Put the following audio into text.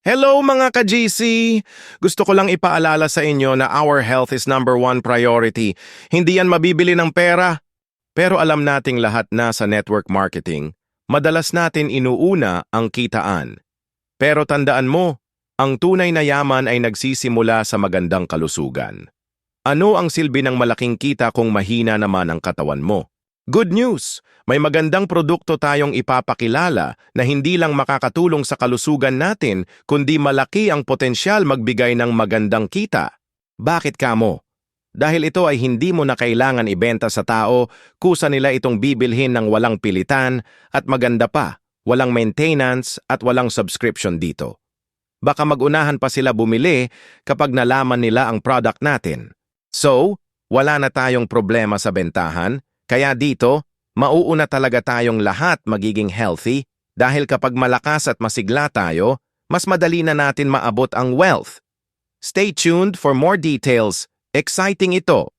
Hello mga ka-GC! Gusto ko lang ipaalala sa inyo na our health is number one priority. Hindi yan mabibili ng pera. Pero alam nating lahat na sa network marketing, madalas natin inuuna ang kitaan. Pero tandaan mo, ang tunay na yaman ay nagsisimula sa magandang kalusugan. Ano ang silbi ng malaking kita kung mahina naman ang katawan mo? Good news! May magandang produkto tayong ipapakilala na hindi lang makakatulong sa kalusugan natin, kundi malaki ang potensyal magbigay ng magandang kita. Bakit kamo? Dahil ito ay hindi mo na kailangan ibenta sa tao, kusa nila itong bibilhin ng walang pilitan at maganda pa, walang maintenance at walang subscription dito. Baka magunahan pa sila bumili kapag nalaman nila ang product natin. So, wala na tayong problema sa bentahan, kaya dito, mauuna talaga tayong lahat magiging healthy dahil kapag malakas at masigla tayo, mas madali na natin maabot ang wealth. Stay tuned for more details. Exciting ito!